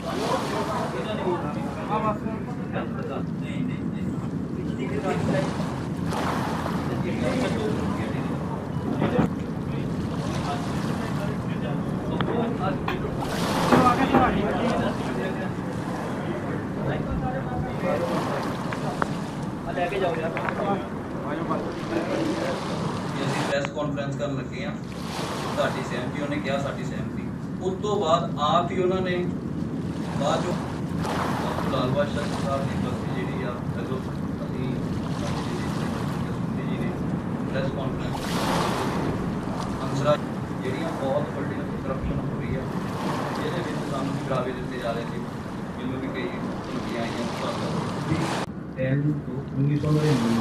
ਕਿ ਅਸੀਂ press conference ਕਰਨ ਲੱਗੇ ਆ ਸਾਡੀ ਸਹਿਮਤੀ, ਉਹਨੇ ਕਿਹਾ ਸਾਡੀ ਸਹਿਮਤੀ। ਉਸ ਤੋਂ ਬਾਅਦ ਆਪ ਹੀ ਉਹਨਾਂ ਨੇ ਬਾਅਦ ਚੋਂ ਲਾਲ ਬਾਦਸ਼ਾਹ ਸਾਹਿਬ ਦੀ ਬਸਤੀ ਜਿਹੜੀ ਆ ਜਦੋਂ ਅਸੀਂ ਜਸਮੀ ਜੀ ਨੇ ਪ੍ਰੈਸ ਕਾਨਫਰੰਸ ਅੰਸਰਾ ਜਿਹੜੀਆਂ ਬਹੁਤ ਵੱਡੀਆਂ ਕਰਪਸ਼ਨ ਹੋ ਰਹੀ ਆ ਜਿਹਦੇ ਵਿੱਚ ਸਾਨੂੰ ਡਰਾਵੇ ਦਿੱਤੇ ਜਾ ਰਹੇ ਸੀ ਮੈਨੂੰ ਵੀ ਕਈ ਧਮਕੀਆਂ ਆਈਆਂ ਉਸ ਬਾਬਤ ਐਨ ਤੋਂ 1999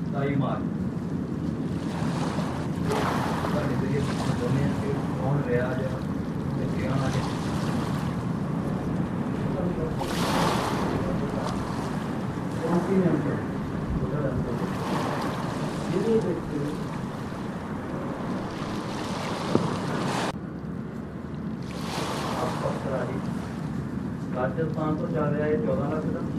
ਸਤਾਈ ਮਾਰਚ ਸਾਡੇ ਜਿਹੜੇ ਦੋਨੇ ਰਾਜਸਥਾਨ ਤੋਂ ਚੱਲ ਰਿਹਾ ਹੈ 14 ਲੱਖ ਦਾ।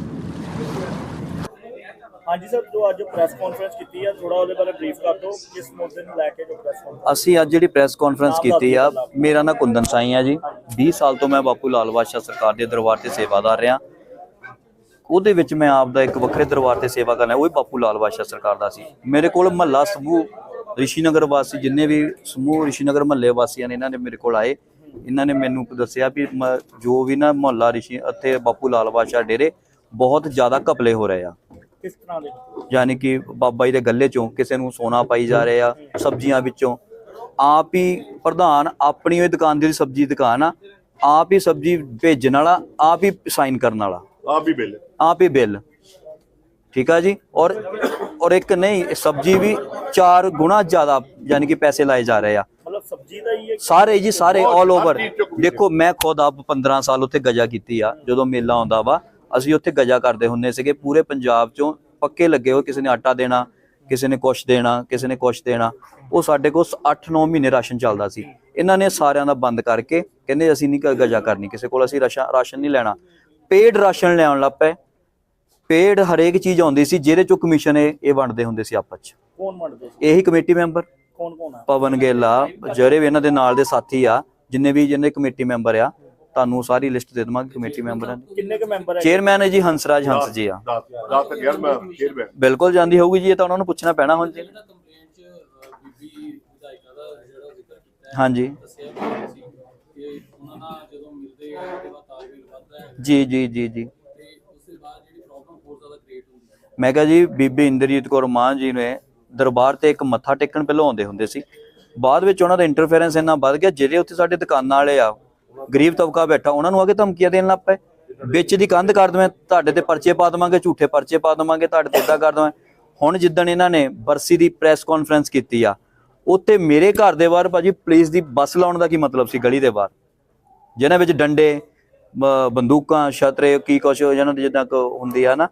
ਹਾਂਜੀ ਸਰ ਜੋ ਅੱਜ ਪ੍ਰੈਸ ਕਾਨਫਰੰਸ ਕੀਤੀ ਹੈ ਥੋੜਾ ਉਹਦੇ ਬਾਰੇ ਬਰੀਫ ਕਰ ਦਿਓ ਕਿਸ ਮੁੱਦੇ ਨੂੰ ਲੈ ਕੇ ਜੋ ਪ੍ਰੈਸ ਕਾਨਫਰੰਸ ਅਸੀਂ ਅੱਜ ਜਿਹੜੀ ਪ੍ਰੈਸ ਕਾਨਫਰੰਸ ਕੀਤੀ ਆ ਮੇਰਾ ਨਾਮ ਕੁੰਦਨ ਸਾਈ ਆ ਜੀ। 20 ਸਾਲ ਤੋਂ ਮੈਂ ਬਾਪੂ ਲਾਲ ਬਾਦਸ਼ਾਹ ਸਰਕਾਰ ਦੇ ਦਰਬਾਰ ਤੇ ਸੇਵਾਦਾਰ ਰਿਹਾ। ਉਹਦੇ ਵਿੱਚ ਮੈਂ ਆਪ ਦਾ ਇੱਕ ਵੱਖਰੇ ਦਰਬਾਰ ਤੇ ਸੇਵਾ ਕਰਨਾ ਉਹ ਵੀ ਬਾਪੂ ਲਾਲ ਬਾਦਸ਼ਾਹ ਸਰਕਾਰ ਦਾ ਸੀ। ਮੇਰੇ ਕੋਲ ਮਹੱਲਾ ਸਮੂਹ ਰਿਸ਼ੀਨਗਰ ਵਾਸੀ ਜਿੰਨੇ ਵੀ ਸਮੂਹ ਰਿਸ਼ੀਨਗਰ ਮਹੱਲੇ ਵਾਸੀਆਂ ਨੇ ਇਹਨਾਂ ਨੇ ਮੇਰੇ ਕੋਲ ਆਏ। ਇਹਨਾਂ ਨੇ ਮੈਨੂੰ ਦੱਸਿਆ ਵੀ ਜੋ ਵੀ ਨਾ ਮੁਹੱਲਾ ਰਿਸ਼ੀ ਇੱਥੇ ਬਾਪੂ ਲਾਲ ਬਾਦਸ਼ਾਹ ਡੇਰੇ ਬਹੁਤ ਜ਼ਿਆਦਾ ਘਪਲੇ ਹੋ ਰਹੇ ਆ। ਕਿਸ ਤਰ੍ਹਾਂ ਦੇ ਯਾਨੀ ਕਿ ਬਾਬਾ ਜੀ ਦੇ ਗੱਲੇ ਚੋਂ ਕਿਸੇ ਨੂੰ ਸੋਨਾ ਪਾਈ ਜਾ ਰਿਹਾ ਸਬਜ਼ੀਆਂ ਵਿੱਚੋਂ। ਆਪ ਹੀ ਪ੍ਰਧਾਨ ਆਪਣੀ ਉਹ ਦੁਕਾਨ ਦੀ ਸਬਜ਼ੀ ਦੁਕਾਨ ਆ ਆਪ ਹੀ ਸਬਜ਼ੀ ਭੇਜਣ ਵਾਲਾ ਆਪ ਹੀ ਸਾਈਨ ਕਰਨ ਵਾਲਾ। ਆਪ ਵੀ ਬਿੱਲ। ਆਪ ਹੀ ਬਿੱਲ। ਠੀਕ ਆ ਜੀ? ਔਰ ਔਰ ਇੱਕ ਨਹੀਂ ਸਬਜ਼ੀ ਵੀ ਚਾਰ ਗੁਣਾ ਜ਼ਿਆਦਾ ਯਾਨੀ ਕਿ ਪੈਸੇ ਲਾਏ ਜਾ ਰਹੇ ਆ। ਮਤਲਬ ਸਬਜ਼ੀ ਦਾ ਹੀ ਹੈ ਸਾਰੇ ਜੀ ਸਾਰੇ ਆਲ ਓਵਰ ਦੇਖੋ ਮੈਂ ਖੁਦ ਆਪ 15 ਸਾਲ ਉੱਥੇ ਗਜਾ ਕੀਤੀ ਆ ਜਦੋਂ ਮੇਲਾ ਆਉਂਦਾ ਵਾ ਅਸੀਂ ਉੱਥੇ ਗਜਾ ਕਰਦੇ ਹੁੰਦੇ ਸੀਗੇ ਪੂਰੇ ਪੰਜਾਬ ਚੋਂ ਪੱਕੇ ਲੱਗੇ ਹੋਏ ਕਿਸੇ ਨੇ ਆਟਾ ਦੇਣਾ ਕਿਸੇ ਨੇ ਕੁਛ ਦੇਣਾ ਕਿਸੇ ਨੇ ਕੁਛ ਦੇਣਾ। ਉਹ ਸਾਡੇ ਕੋਲ 8-9 ਮਹੀਨੇ ਰਾਸ਼ਨ ਚੱਲਦਾ ਸੀ। ਇਹਨਾਂ ਨੇ ਸਾਰਿਆਂ ਦਾ ਬੰਦ ਕਰਕੇ ਕਹਿੰਦੇ ਅਸੀਂ ਨਹੀਂ ਗਜਾ ਕਰਨੀ ਕਿਸੇ ਕੋਲ ਅਸੀਂ ਰਾਸ਼ਨ ਨਹੀਂ ਲੈਣਾ। ਪੇਡ ਰਾਸ਼ਨ ਲਿਆਉਣ ਲੱਗ ਪਏ। ਪੇਡ ਹਰੇਕ ਚੀਜ਼ ਆਉਂਦੀ ਸੀ ਜਿਹਦੇ ਚੋਂ ਕਮਿਸ਼ਨ ਇਹ ਇਹ ਵੰਡਦੇ ਹੁੰਦੇ ਸੀ ਆਪਸ ਚ। ਕੌਣ ਮੰਨਦੇ ਸੀ? ਇਹੀ ਕਮੇਟੀ ਮੈਂਬਰ। ਕੌਣ ਕੌਣ ਹੈ ਪਵਨ ਗਿੱਲ ਆ ਜਿਹੜੇ ਵੀ ਇਹਨਾਂ ਦੇ ਨਾਲ ਦੇ ਸਾਥੀ ਆ ਜਿੰਨੇ ਵੀ ਜਿਹਨੇ ਕਮੇਟੀ ਮੈਂਬਰ ਆ ਤੁਹਾਨੂੰ ਸਾਰੀ ਲਿਸਟ ਦੇ ਦੇਵਾਂਗੇ ਕਮੇਟੀ ਮੈਂਬਰਾਂ ਦੀ ਕਿੰਨੇ ਕੁ ਮੈਂਬਰ ਹੈ? ਚੇਅਰਮੈਨ ਹੈ ਜੀ ਹੰਸਰਾਜ ਹੰਸ ਜੀ ਆ। 10 10 ਤੱਕ ਯਾਰ ਮੈਂ ਫੇਰ ਮੈਂ ਬਿਲਕੁਲ ਜਾਂਦੀ ਹੋਊਗੀ ਜੀ ਇਹ ਤਾਂ ਉਹਨਾਂ ਨੂੰ ਪੁੱਛਣਾ ਪੈਣਾ ਹੁਣ ਜੀ। ਜਿਹੜਾ ਕੰਪਲੇਂਟ ਚ ਅ, ਬੀਬੀ ਵਿਧਾਇਕਾ ਦਾ ਜਿਹੜਾ ਜ਼ਿਕਰ ਕੀਤਾ ਹੈ ਹਾਂਜੀ। ਜੀ ਜੀ ਜੀ ਜੀ। ਤੇ ਉਸ ਤੋਂ ਬਾਅਦ ਜਿਹੜੀ ਪ੍ਰੋਬਲਮ ਹੋਰ ਜ਼ਿਆਦਾ ਕ੍ਰੀਏਟ ਹੁੰਦੀ ਹੈ। ਮੈਂ ਕਿਹਾ ਜੀ ਬੀਬੀ ਇੰਦਰਜੀਤ ਕੌਰ ਮਾਂ ਜੀ ਨੇ ਦਰਬਾਰ ਤੇ ਇੱਕ ਮੱਥਾ ਟੇਕਣ ਪਹਿਲਾਂ ਆਉਂਦੇ ਹੁੰਦੇ ਸੀ। ਬਾਅਦ ਵਿੱਚ ਉਹਨਾਂ ਦਾ ਇੰਟਰਫੇਰੈਂਸ ਇੰਨਾ ਵੱਧ ਗਿਆ ਜਿਹੜੇ ਉੱਥੇ ਸਾਡੇ ਦੁਕਾਨਾਂ ਵਾਲੇ ਆ ਗਰੀਬ ਤਬਕਾ ਬੈਠਾ ਉਹਨਾਂ ਨੂੰ ਆ ਕੇ ਧਮਕੀਆਂ ਦੇਣ ਲੱਗ ਪਏ। ਵਿੱਚ ਦੀ ਕੰਧ ਕਰ ਦਵੇਂ ਤੁਹਾਡੇ ਤੇ ਪਰਚੇ ਪਾ ਦਵਾਂਗੇ ਝੂਠੇ ਪਰਚੇ ਪਾ ਦਵਾਂਗੇ ਤੁਹਾਡੇ ਤੇ ਇਦਾਂ ਕਰ ਦਵਾਂ। ਹੁਣ ਜਿੱਦਣ ਇਹਨਾਂ ਨੇ ਬਰਸੀ ਦੀ ਪ੍ਰੈਸ ਕਾਨਫਰੰਸ ਕੀਤੀ ਆ ਉੱਥੇ ਮੇਰੇ ਘਰ ਦੇ ਬਾਹਰ ਭਾਜੀ ਪੁਲਿਸ ਦੀ ਬੱਸ ਲਾਉਣ ਦਾ ਕੀ ਮਤਲਬ ਸੀ ਗਲੀ ਦੇ ਬਾਹਰ? ਜਿਹਨਾਂ ਵਿੱਚ ਡੰਡੇ ਬੰਦੂਕਾਂ ਛਤਰੇ ਕੀ ਕੁਛ ਜਿਹਨਾਂ ਦੀ ਜਿੱਦਾਂ ਕੁ ਹੁੰਦੀ ਆ ਨਾ।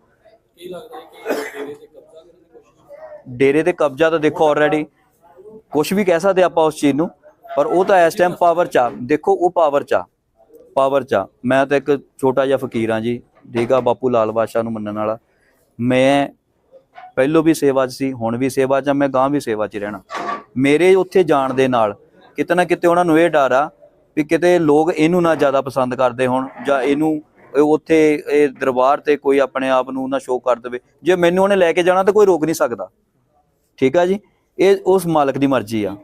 ਕੀ ਲੱਗਦਾ ਹੈ ਕਿ ਡੇਰੇ ਤੇ ਕਬਜ਼ਾ ਕਰਨ ਦੀ ਕੋਸ਼ਿਸ਼ ਡੇਰੇ ਤੇ ਕਬਜ਼ਾ ਤਾਂ ਦੇਖੋ ਆਲਰੇਡੀ ਕੁਝ ਵੀ ਕਹਿ ਸਕਦੇ ਆਪਾਂ ਉਸ ਚੀਜ਼ ਨੂੰ। ਪਰ ਉਹ ਤਾਂ ਇਸ ਟਾਈਮ ਪਾਵਰ ਚ ਆ। ਦੇਖੋ, ਉਹ ਪਾਵਰ ਚ ਆ। ਪਾਵਰ ਚ ਆ। ਮੈਂ ਤਾਂ ਇੱਕ ਛੋਟਾ ਜਿਹਾ ਫਕੀਰ ਹਾਂ ਜੀ। ਠੀਕ ਆ ਬਾਪੂ ਲਾਲ ਬਾਦਸ਼ਾਹ ਨੂੰ ਮੰਨਣ ਵਾਲਾ। ਮੈਂ ਪਹਿਲੋਂ ਵੀ ਸੇਵਾ 'ਚ ਸੀ, ਹੁਣ ਵੀ ਸੇਵਾ 'ਚ ਆ, ਮੈਂ ਗਾਂ ਵੀ ਸੇਵਾ 'ਚ ਰਹਿਣਾ। ਮੇਰੇ ਉੱਥੇ ਜਾਣ ਦੇ ਨਾਲ ਕਿਤੇ ਨਾ ਕਿਤੇ ਉਹਨਾਂ ਨੂੰ ਇਹ ਡਰ ਆ ਵੀ ਕਿਤੇ ਲੋਕ ਇਹਨੂੰ ਨਾ ਜ਼ਿਆਦਾ ਪਸੰਦ ਕਰਦੇ ਹੋਣ ਜਾਂ ਇਹਨੂੰ ਉੱਥੇ ਇਹ ਦਰਬਾਰ ਤੇ ਕੋਈ ਆਪਣੇ ਆਪ ਨੂੰ ਨਾ ਸ਼ੋਅ ਕਰ ਦੇਵੇ। ਜੇ ਮੈਨੂੰ ਉਹਨੇ ਲੈ ਕੇ ਜਾਣਾ ਤਾਂ ਕੋਈ ਰੋਕ ਨਹੀਂ ਸਕਦਾ। ਠੀਕ ਆ ਜੀ? ਇਹ ਉਸ ਮਾਲਕ ਦੀ ਮਰਜ਼ੀ ਆ।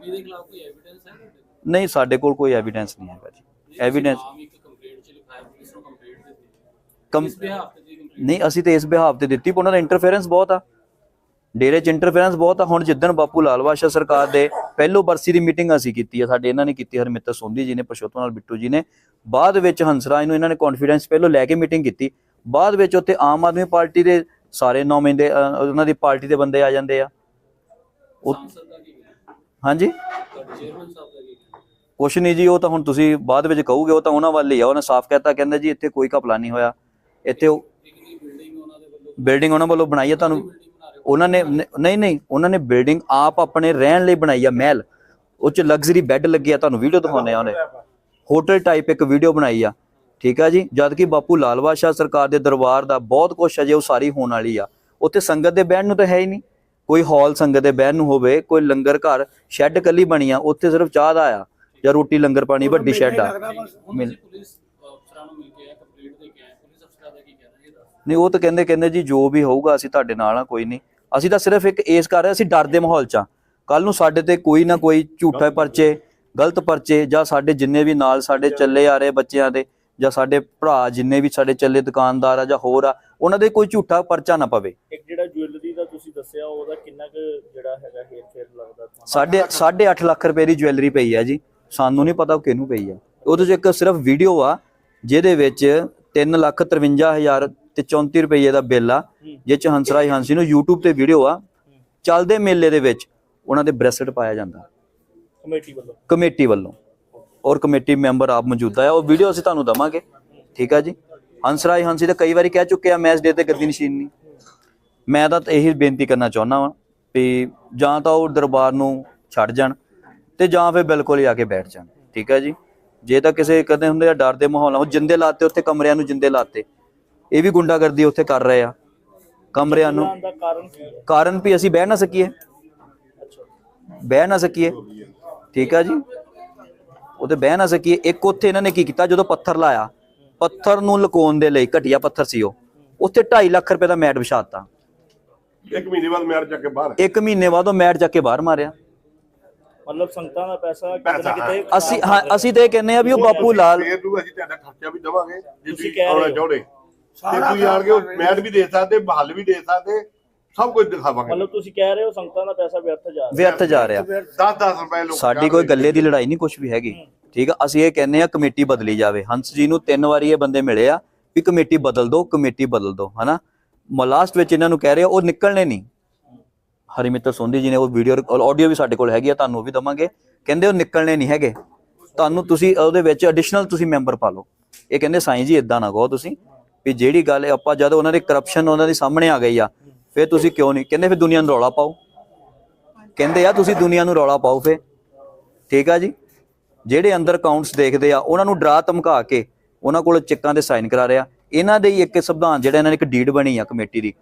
ਨਹੀਂ ਸਾਡੇ ਕੋਲ ਕੋਈ ਐਵੀਡੈਂਸ ਨਹੀਂ ਹੈਗਾ ਜੀ। ਐਵੀਡੈਂਸ ਨਹੀਂ ਅਸੀਂ ਤੇ ਇਸ ਬਿਹਾਵ ਤੇ ਦਿੱਤੀ ਪਰ ਉਹਨਾਂ ਦਾ ਇੰਟਰਫੇਰੈਂਸ ਬਹੁਤ ਆ। ਡੇਰੇ ਚ ਇੰਟਰਫੇਰੈਂਸ ਬਹੁਤ ਆ। ਹੁਣ ਜਿੱਦਣ ਬਾਪੂ ਲਾਲ ਬਾਦਸ਼ਾਹ ਸਰਕਾਰ ਦੇ ਪਹਿਲੋ ਬਰਸੀ ਦੀ ਮੀਟਿੰਗ ਅਸੀਂ ਕੀਤੀ ਆ ਸਾਡੇ ਇਹਨਾਂ ਨੇ ਕੀਤੀ ਹਰਮਿੱਤਰ ਸੋਂਦੀ ਜੀ ਨੇ ਪਰਸ਼ੋਤਮ ਨਾਲ ਬਿੱਟੂ ਜੀ ਨੇ। ਬਾਅਦ ਵਿੱਚ ਹੰਸਰਾਜ ਨੂੰ ਇਹਨਾਂ ਨੇ ਕੌਨਫੀਡੈਂਸ ਪਹਿਲੋ ਲੈ ਕੇ ਮੀਟਿੰਗ ਕੀਤੀ। ਬਾਅਦ ਵਿੱਚ ਉੱਥੇ ਆਮ ਆਦਮੀ ਪਾਰਟੀ ਦੇ ਸਾਰੇ ਨੁਮਾਇੰਦੇ ਅ, ਉਹਨਾਂ ਦੀ ਪਾਰਟੀ ਦੇ ਬੰਦੇ ਆ ਜਾਂਦੇ ਆ? ਹਾਂਜੀ? ਚੇਅਰਮੈਨ ਸਾਹਿਬ ਦਾ? ਕੁਛ ਨਹੀਂ ਜੀ, ਉਹ ਤਾਂ ਹੁਣ ਤੁਸੀਂ ਬਾਅਦ ਵਿੱਚ ਕਹੋਗੇ, ਉਹ ਤਾਂ ਉਹਨਾਂ ਵੱਲ ਹੀ ਆ, ਉਹਨੇ ਸਾਫ਼ ਕਹਿਤਾ, ਕਹਿੰਦਾ ਜੀ, ਇੱਥੇ ਕੋਈ ਘਪਲਾ ਨਹੀਂ ਹੋਇਆ। ਇੱਥੇ ਉਹ ਬਿਲਡਿੰਗ ਉਹਨਾਂ ਵੱਲੋਂ ਬਣਾਈ ਹੈ ਤੁਹਾਨੂੰ ਉਹਨਾਂ ਨੇ, ਨਹੀਂ ਨਹੀਂ ਉਹਨਾਂ ਨੇ ਬਿਲਡਿੰਗ ਆਪ ਆਪਣੇ ਰਹਿਣ ਲਈ ਬਣਾਈ ਆ, ਮਹਿਲ। ਉਹ ਚ ਲਗਜ਼ਰੀ ਬੈੱਡ ਲੱਗੇ ਆ, ਤੁਹਾਨੂੰ ਵੀਡੀਓ ਦਿਖਾਉਂਦੇ ਆ ਉਹਨੇ। ਹੋਟਲ ਟਾਈਪ ਇੱਕ ਵੀਡੀਓ ਬਣਾਈ ਆ, ਠੀਕ ਆ ਜੀ? ਜਦ ਕਿ ਬਾਪੂ ਲਾਲ ਬਾਦਸ਼ਾਹ ਸਰਕਾਰ ਦੇ ਦਰਬਾਰ ਦਾ ਬਹੁਤ ਕੁਛ ਅਜੇ ਸਾਰੀ ਹੋਣ ਵਾਲੀ ਆ। ਉੱਥੇ ਸੰਗਤ ਦੇ ਬਹਿਣ ਨੂੰ ਤਾਂ ਹੈ ਹੀ ਨਹੀਂ। ਕੋਈ ਹਾਲ ਸੰਗਤ ਦੇ ਬਹਿਣ ਨੂੰ ਹੋਵੇ, ਕੋਈ ਲੰਗਰ ਘਰ, ਸ਼ੈੱਡ ਕੱਲੀ ਬਣੀ ਆ, ਉੱਥੇ ਸਿਰਫ ਚਾਹ ਦਾ ਆ। ਜਾਂ ਰੋਟੀ ਲੰਗਰ ਪਾਣੀ ਵੱਡੀ ਸ਼ੈੱਡ ਆ। ਮਿਲ- ਤੁਸੀਂ ਪੁਲਿਸ ਅਫਸਰਾਂ ਨੂੰ ਮਿਲ ਕੇ ਕੰਪਲੀਟ ਦੇ ਕੇ ਆਏ ਪੁਲਿਸ ਅਫਸਰਾਂ ਦਾ ਕੀ ਕਹਿਣਾ ਜੀ ਇਹਦਾ ਨਹੀਂ ਉਹ ਤਾਂ ਕਹਿੰਦੇ ਕਹਿੰਦੇ ਜੀ ਜੋ ਵੀ ਹੋਊਗਾ ਅਸੀਂ ਤੁਹਾਡੇ ਨਾਲ ਆ ਕੋਈ ਨਹੀਂ। ਅਸੀਂ ਤਾਂ ਸਿਰਫ ਇੱਕ ਇਸ ਕਰ ਰਹੇ ਅਸੀਂ ਡਰ ਦੇ ਮਾਹੌਲ 'ਚ ਆ। ਕੱਲ ਨੂੰ ਸਾਡੇ ਤੇ ਕੋਈ ਨਾ ਕੋਈ ਝੂਠੇ ਪਰਚੇ ਗਲਤ ਪਰਚੇ ਜਾਂ ਸਾਡੇ ਜਿੰਨੇ ਵੀ ਨਾਲ ਸਾਡੇ ਚੱਲੇ ਆ ਰਹੇ ਬੱਚਿਆਂ ਦੇ ਜਾਂ ਸਾਡੇ ਭਰਾ ਜਿੰਨੇ ਵੀ ਸਾਡੇ ਚੱਲੇ ਦੁਕਾਨਦਾਰ ਆ ਜਾਂ ਹੋਰ ਆ ਉਹਨਾਂ ਦੇ ਕੋਈ ਝੂਠਾ ਪਰਚਾ ਨਾ ਪਵੇ। ਇੱਕ ਜਿਹੜਾ ਜੁਐਲਰੀ ਦਾ ਤੁਸੀਂ ਦੱਸਿਆ ਉਹਦਾ ਕਿੰਨਾ ਕੁ ਜਿਹੜਾ ਹੈਗਾ ਹੇਰ ਫੇਰ ਲੱਗਦਾ? ਤੁਹਾਨੂੰ ਸਾਢੇ ਅੱਠ ਲੱਖ ਰੁਪਏ ਦੀ ਜੁਐਲਰੀ ਪਈ ਆ ਜੀ। ਸਾਨੂੰ ਨਹੀਂ ਪਤਾ ਉਹ ਕਿਹਨੂੰ ਪਈ ਆ। ਉਹਦੇ 'ਚ ਇੱਕ ਸਿਰਫ ਵੀਡੀਓ ਆ ਜਿਹਦੇ ਵਿੱਚ 3 ਲੱਖ 53 ਹਜ਼ਾਰ ਤੇ 34 ਰੁਪਏ ਦਾ ਬਿੱਲ ਆ ਜਿਹ ਚ ਹੰਸਰਾਜ ਹੰਸੀ ਨੂੰ YouTube ਤੇ ਵੀਡੀਓ ਆ। ਚੱਲਦੇ ਮੇਲੇ ਦੇ ਵਿੱਚ ਉਹਨਾਂ ਦੇ ਬ੍ਰੈਸਲੇਟ ਪਾਇਆ ਜਾਂਦਾ। ਕਮੇਟੀ ਵੱਲੋਂ। ਕਮੇਟੀ ਵੱਲੋਂ। ਔਰ ਕਮੇਟੀ ਮੈਂਬਰ ਆਪ ਮੌਜੂਦਾ ਆ। ਉਹ ਵੀਡੀਓ ਅਸੀਂ ਤੁਹਾਨੂੰ ਦਵਾਂਗੇ। ਠੀਕ ਆ ਜੀ? ਹੰਸਰਾਜ ਹੰਸੀ ਤਾਂ ਕਈ ਵਾਰੀ ਕਹਿ ਚੁੱਕੇ ਆ ਮੈਚ ਡੇ ਤੇ ਗੱਦੀ ਨਸ਼ੀਨ ਨਹੀਂ ਮੈਂ ਤਾਂ ਇਹੀ ਬੇਨਤੀ ਕਰਨਾ ਚਾਹੁੰਦਾ ਵਾਂ ਵੀ ਜਾਂ ਤਾਂ ਉਹ ਦਰਬਾਰ ਨੂੰ ਛੱਡ ਜਾਣ। ਤੇ ਜਾਂ ਫਿਰ ਬਿਲਕੁਲ ਹੀ ਆ ਕੇ ਬੈਠ ਜਾਣ ਠੀਕ ਹੈ ਜੀ? ਜੇ ਤਾਂ ਕਿਸੇ ਕਦੇ ਹੁੰਦੇ ਆ ਡਰ ਦੇ ਮਾਹੌਲ ਉਹ ਜਿੰਦੇ ਲਾਤੇ ਉੱਥੇ ਕਮਰਿਆਂ ਨੂੰ ਜਿੰਦੇ ਲਾਤੇ। ਇਹ ਵੀ ਗੁੰਡਾਗਰਦੀ ਉੱਥੇ ਕਰ ਰਹੇ ਆ ਕਮਰਿਆਂ ਨੂੰ। ਕਾਰਨ ਵੀ ਅਸੀਂ ਬਹਿ ਨਾ ਸਕੀਏ। ਬਹਿ ਨਾ ਸਕੀਏ ਠੀਕ ਆ ਜੀ? ਉਹਦੇ ਬਹਿ ਨਾ ਸਕੀਏ। ਇੱਕ ਉੱਥੇ ਇਹਨਾਂ ਨੇ ਕੀ ਕੀਤਾ ਜਦੋਂ ਪੱਥਰ ਲਾਇਆ ਪੱਥਰ ਨੂੰ ਲੁਕਾਉਣ ਦੇ ਲਈ ਘਟੀਆ ਪੱਥਰ ਸੀ ਉਹ। ਉੱਥੇ 2.5 ਲੱਖ ਰੁਪਏ ਦਾ ਮੈਟ ਵਿਛਾਤਾ ਇੱਕ ਮਹੀਨੇ ਬਾਅਦ ਮੈਰ ਜਾ ਕੇ ਬਾਹਰ ਇੱਕ ਮਹੀਨੇ ਬਾਅਦ ਉਹ ਮੈਟ ਚੱਕ ਕੇ ਬਾਹਰ ਮਾਰਿਆ। ਮਤਲਬ ਸੰਗਤਾਂ ਦਾ ਪੈਸਾ ਕਿਤੇ ਨਾ ਕਿਤੇ ਅਸੀਂ ਹਾਂ ਅਸੀਂ ਤੇ ਇਹ ਕਹਿੰਦੇ ਆ ਵੀ ਉਹ ਬਾਪੂ ਲਾਲ ਫੇਰ ਨੂੰ ਅਸੀਂ ਤੁਹਾਡਾ ਖਰਚਾ ਵੀ ਦੇਵਾਂਗੇ। ਜੇ ਤੁਸੀਂ ਤੁਸੀਂ ਕਹਿ ਰਹੇ ਆਉਣਾ ਹੋ। ਚਾਹੁੰਦੇ। ਜੇ ਤੁਸੀਂ ਆਣ ਕੇ ਮੈਟ ਵੀ ਦੇ ਸਕਦੇ ਬਹਲ ਵੀ ਦੇ ਸਕਦੇ ਸਭ ਕੁਝ ਦਿਖਾਵਾਂਗੇ। ਮਤਲਬ ਤੁਸੀਂ ਕਹਿ ਰਹੇ ਹੋ ਸੰਗਤਾਂ ਦਾ ਪੈਸਾ ਵਿਅਰਥ ਜਾ ਰਿਹਾ। ਵਿਅਰਥ ਜਾ ਰਿਹਾ। 10-10 ਰੁਪਏ ਲੋਕ ਸਾਡੀ ਕੋਈ ਗੱਲੇ ਦੀ ਲੜਾਈ ਨਹੀਂ ਕੁਝ ਵੀ ਹੈਗੀ। ਠੀਕ ਆ ਅਸੀਂ ਇਹ ਕਹਿੰਦੇ ਆ ਕਮੇਟੀ ਬਦਲੀ ਜਾਵੇ। ਹੰਸ ਜੀ ਨੂੰ ਤਿੰਨ ਵਾਰੀ ਇਹ ਬੰਦੇ ਮਿਲੇ ਆ ਵੀ ਕਮੇਟੀ ਬਦਲ ਦਿਓ ਕਮੇਟੀ ਬਦਲ ਦਿਓ ਹਨਾ? ਲਾਸਟ ਵਿੱਚ ਇਹਨਾਂ ਨੂੰ ਕਹਿ ਰਹੇ ਆ ਉਹ ਨਿਕਲਣੇ ਨਹੀਂ। ਹਰੀਮਿੱਤਰ ਸੋਂਦੀ ਜੀ ਨੇ ਉਹ ਵੀਡੀਓ ਆਡੀਓ ਵੀ ਸਾਡੇ ਕੋਲ ਹੈਗੀ ਆ, ਤੁਹਾਨੂੰ ਉਹ ਵੀ ਦਵਾਂਗੇ। ਕਹਿੰਦੇ ਉਹ ਨਿਕਲਣੇ ਨਹੀਂ ਹੈਗੇ। ਤੁਹਾਨੂੰ ਤੁਸੀਂ ਉਹਦੇ ਵਿੱਚ ਐਡੀਸ਼ਨਲ ਤੁਸੀਂ ਮੈਂਬਰ ਪਾ ਲਓ। ਇਹ ਕਹਿੰਦੇ, ਸਾਈਂ ਜੀ ਇਦਾਂ ਨਾ ਕਹੋ ਤੁਸੀਂ ਵੀ ਜਿਹੜੀ ਗੱਲ ਆਪਾਂ ਜਦ ਉਹਨਾਂ ਦੀ ਕਰਪਸ਼ਨ ਉਹਨਾਂ ਦੇ ਸਾਹਮਣੇ ਆ ਗਈ ਆ, ਫਿਰ ਤੁਸੀਂ ਕਿਉਂ ਨਹੀਂ ਕਹਿੰਦੇ, ਫਿਰ ਦੁਨੀਆ ਨੂੰ ਰੌਲਾ ਪਾਓ। ਕਹਿੰਦੇ ਆ ਤੁਸੀਂ ਦੁਨੀਆ ਨੂੰ ਰੌਲਾ ਪਾਓ ਫੇ ਠੀਕ ਆ ਜੀ? ਜਿਹੜੇ ਅੰਦਰ ਅਕਾਊਂਟਸ ਦੇਖਦੇ ਆ, ਉਹਨਾਂ ਨੂੰ ਡਰਾ ਧਮਕਾ ਕੇ ਉਹਨਾਂ ਕੋਲ ਚਿੱਕਾਂ 'ਤੇ ਸਾਈਨ ਕਰਾ ਰਿਆ ਇਹਨਾਂ ਦੇ ਹੀ ਇੱਕ ਸੰਵਿਧਾਨ ਜਿਹੜਾ ਇਹਨਾਂ ਨੇ ਇੱਕ ਡੀਡ ਬਣੀ ਆ ਕਮੇਟੀ ਦੀ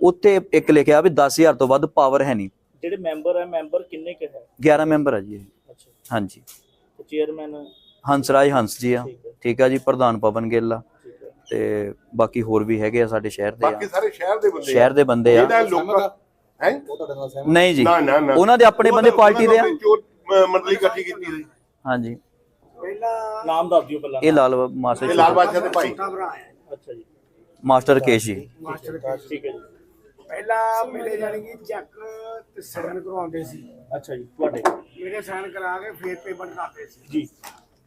ਉੱਥੇ ਇੱਕ ਲਿਖਿਆ ਵੀ 10000 ਤੋਂ ਵੱਧ ਪਾਵਰ ਹੈ ਨਹੀਂ। ਜਿਹੜੇ ਮੈਂਬਰ ਹੈ ਮੈਂਬਰ ਕਿੰਨੇ ਕੁ ਹੈ? 11 ਮੈਂਬਰ ਆ ਜੀ ਇਹ। ਅੱਛਾ। ਹਾਂਜੀ। ਚੇਅਰਮੈਨ ਹੰਸਰਾਜ ਹੰਸ ਜੀ ਆ। ਠੀਕ ਹੈ। ਠੀਕ ਆ ਜੀ ਪ੍ਰਧਾਨ ਪਵਨ ਗਿੱਲ ਆ। ਠੀਕ ਹੈ। ਤੇ ਬਾਕੀ ਹੋਰ ਵੀ ਹੈਗੇ ਆ ਸਾਡੇ ਸ਼ਹਿਰ ਦੇ ਬਾਕੀ ਆ ਸਾਰੇ ਸ਼ਹਿਰ ਦੇ ਬੰਦੇ ਸ਼ਹਿਰ ਦੇ ਬੰਦੇ ਆ। ਇਹਦਾ ਲੋਕਾਂ ਹੈ? ਨਹੀਂ ਜੀ। ਨਾ ਨਾ ਨਾ। ਉਹਨਾਂ ਦੇ ਆਪਣੇ ਬੰਦੇ ਪਾਰਟੀ ਦੇ ਆ। ਮੰਡਲੀ ਇਕੱਠੀ ਕੀਤੀ ਸੀ ਹਾਂਜੀ। ਨਾਮ ਦੱਸ ਦਿਓ ਪਹਿਲਾਂ। ਇਹ ਲਾਲ ਮਾਸਟਰ ਇਹ ਲਾਲ ਬਾਦਸ਼ਾਹ ਦੇ ਭਾਈ। ਅੱਛਾ ਜੀ। ਮਾਸਟਰ ਕੇਸ਼ ਜੀ ਠੀਕ ਹੈ ਜੀ। ਪਹਿਲਾਂ ਮੇਰੇ ਜਾਣੀ ਕਿ ਚੈੱਕ ਤੇ ਸਾਈਨ ਕਰਵਾਉਂਦੇ ਸੀ। ਅੱਛਾ ਜੀ ਤੁਹਾਡੇ? ਮੇਰੇ ਸਾਈਨ ਕਰਾ ਕੇ ਫੇਰ ਪੇਮੈਂਟ ਕਰਦੇ ਸੀ। ਜੀ।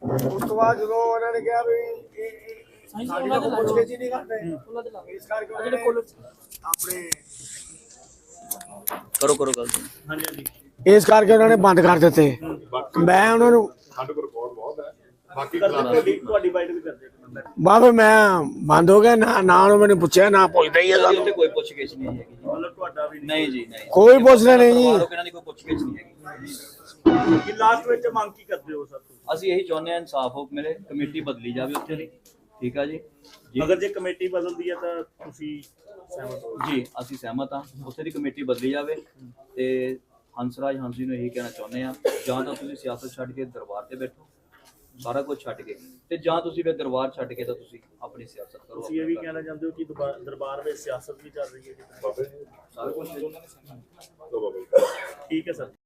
ਉਸ ਤੋਂ ਬਾਅਦ ਜਦੋਂ ਉਹਨਾਂ ਨੇ ਕਿਹਾ ਵੀ ਇਹ ਇਹ ਸਾਡੀ ਤਾਂ ਪੁੱਛ ਕੇ ਜੀ ਨਹੀਂ ਕਰਦੇ। ਇਸ ਕਰਕੇ ਉਹਨਾਂ ਨੇ ਆਪਣੇ ਕਰੋ ਕਰੋ ਗੱਲ। ਹਾਂਜੀ ਹਾਂਜੀ। ਇਸ ਕਰਕੇ ਉਹਨਾਂ ਨੇ ਬੰਦ ਕਰ ਦਿੱਤੇ। ਮੈਂ ਉਹਨਾਂ ਨੂੰ ਸਾਡੇ ਕੋਲ ਰਿਕਾਰਡ ਬਹੁਤ ਹੈ। ਬਾਕੀ ਤੁਹਾਡੀ ਬਾਈਟ ਵੀ ਕਰਦੇ ਬਾਬੇ ਮੈਂ ਬੰਦ ਹੋ ਗਿਆ ਨਾ ਨਾ ਉਹਨੂੰ ਮੈਨੂੰ ਪੁੱਛਿਆ ਨਾ ਪੁੱਛਦਾ ਹੀ ਹੈ ਸਾਨੂੰ। ਕੋਈ ਪੁੱਛ ਗਿੱਛ ਨਹੀਂ ਹੈਗੀ। ਮਤਲਬ ਤੁਹਾਡਾ ਵੀ ਨਹੀਂ। ਜੀ ਨਹੀਂ। ਕੋਈ ਪੁੱਛਦਾ ਨਹੀਂ ਜੀ। ਬਾਹਰੋਂ ਕਿਹਨਾਂ ਦੀ ਕੋਈ ਪੁੱਛ ਗਿੱਛ ਨਹੀਂ ਹੈਗੀ। ਕਿ ਲਾਸਟ ਵਿੱਚ ਮੰਗ ਕੀ ਕਰਦੇ ਹੋ ਸਰ ਤੁਸੀਂ? ਅਸੀਂ ਇਹੀ ਚਾਹੁੰਦੇ ਹਾਂ ਇਨਸਾਫ ਹੋ ਮਿਲੇ ਕਮੇਟੀ ਬਦਲੀ ਜਾਵੇ ਉੱਥੇ ਦੀ। ਠੀਕ ਆ ਜੀ? ਜੀ। ਅਗਰ ਜੇ ਕਮੇਟੀ ਬਦਲਦੀ ਹੈ ਤਾਂ ਤੁਸੀਂ ਸਹਿਮਤ ਹੋ? ਜੀ ਅਸੀਂ ਸਹਿਮਤ ਹਾਂ। ਉੱਥੇ ਦੀ ਕਮੇਟੀ ਬਦਲੀ ਜਾਵੇ ਤੇ ਹੰਸਰਾਜ ਹੰਸੀ ਨੂੰ ਇਹੀ ਕਹਿਣਾ ਚਾਹੁੰਦੇ ਆ ਜਾਂ ਤਾਂ ਤੁਸੀਂ ਸਿਆਸਤ ਛੱਡ ਕੇ ਦਰਬਾਰ ਤੇ ਬੈਠੋ। ਸਾਰਾ ਕੁਝ ਛੱਡ ਕੇ। ਤੇ ਜਾਂ ਤੁਸੀਂ ਫਿਰ ਦਰਬਾਰ ਛੱਡ ਕੇ ਤਾਂ ਤੁਸੀਂ ਆਪਣੀ ਸਿਆਸਤ ਕਰੋ ਤੁਸੀਂ ਇਹ ਵੀ ਕਹਿਣਾ ਚਾਹੁੰਦੇ ਹੋ ਕਿ ਦਰਬਾ- ਦਰਬਾਰ ਵਿੱਚ ਸਿਆਸਤ ਵੀ ਚੱਲ ਰਹੀ ਹੈ। ਬਾਬੇ ਸਾਰਾ ਕੁਝ ਠੀਕ ਹੈ ਸਰ।